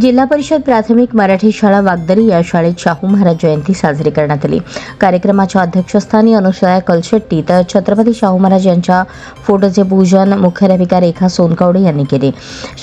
जिल्हा परिषद प्राथमिक मराठी शाळा वागदरी या शाळेत शाहू महाराज जयंती साजरी करण्यात आली. कार्यक्रमाच्या अध्यक्षस्थानी अनुसया कलशेट्टी तर छत्रपती शाहू महाराज यांच्या फोटोचे पूजन मुख्याध्यापिका रेखा सोनकवडे यांनी केले.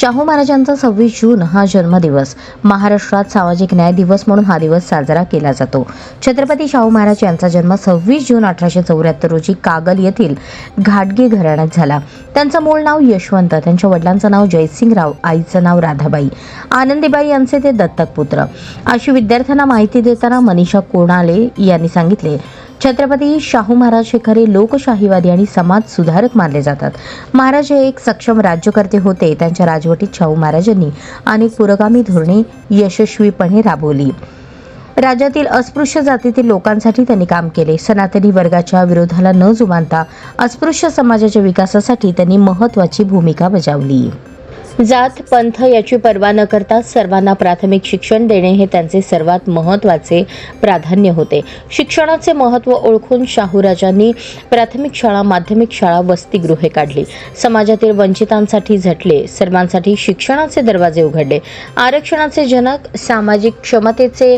शाहू महाराजांचा सव्वीस जून हा जन्मदिवस. महाराष्ट्रात सामाजिक न्याय दिवस म्हणून हा दिवस साजरा केला जातो. छत्रपती शाहू महाराज यांचा जन्म सव्वीस जून अठराशे चौऱ्याहत्तर रोजी कागल येथील घाटगे घराण्यात झाला. त्यांचं मूळ नाव यशवंत त्यांच्या वडिलांचं नाव जयसिंगराव आईचं नाव राधाबाई. आनंद आनंदीबाई यांचे ते दत्तक पुत्र. अशी विद्यार्थ्यांना माहिती देताना मनीषा कोणाले यांनी सांगितले. छत्रपती शाहू महाराज हे खरे लोकशाहीवादी आणि समाज सुधारक मानले जातात. महाराज हे एक सक्षम राज्यकर्ते होते. त्यांच्या राजवटीत शाहू महाराजांनी अनेक पुरोगामी धोरणे यशस्वीपणे राबवली. राज्यातील अस्पृश्य जातीतील लोकांसाठी त्यांनी काम केले. सनातनी वर्गाच्या विरोधाला न जुमानता अस्पृश्य समाजाच्या विकासासाठी त्यांनी महत्त्वाची भूमिका बजावली. जात पंथ याची पर्वा न करता सर्वांना प्राथमिक शिक्षण देणे हे त्यांचे सर्वात महत्त्वाचे प्राधान्य होते. शिक्षणाचे महत्त्व ओळखून शाहूराजांनी प्राथमिक शाळा माध्यमिक शाळा वसतिगृहे काढली. समाजातील वंचितांसाठी झटले सर्वांसाठी शिक्षणाचे दरवाजे उघडले. आरक्षणाचे जनक सामाजिक क्षमतेचे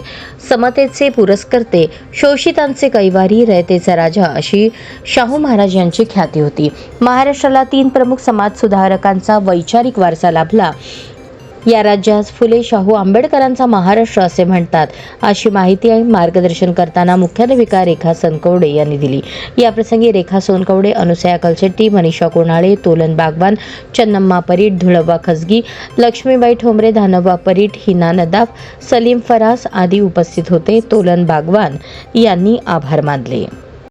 समतेचे पुरस्कर्ते शोषितांचे कैवारी रयतेचा राजा अशी शाहू महाराज यांची ख्याती होती. महाराष्ट्राला तीन प्रमुख समाज सुधारकांचा वैचारिक वारसा लाभला. या राज्यास फुले शाहू आंबेडकरांचा महाराष्ट्र असे म्हणतात. अशी माहिती आणि मार्गदर्शन करताना मुख्याध्यापिका रेखा सनकवडे यांनी दिली. याप्रसंगी रेखा सोनकवडे अनुसया कलशेट्टी मनीषा कोणाळे तोलन बागवान चन्नम्मा परीट धुळब्बा खसगी लक्ष्मीबाई ठोंबरे धानोबा परीट हिना नदाफ सलीम फरास आदी उपस्थित होते. तोलन बागवान यांनी आभार मानले.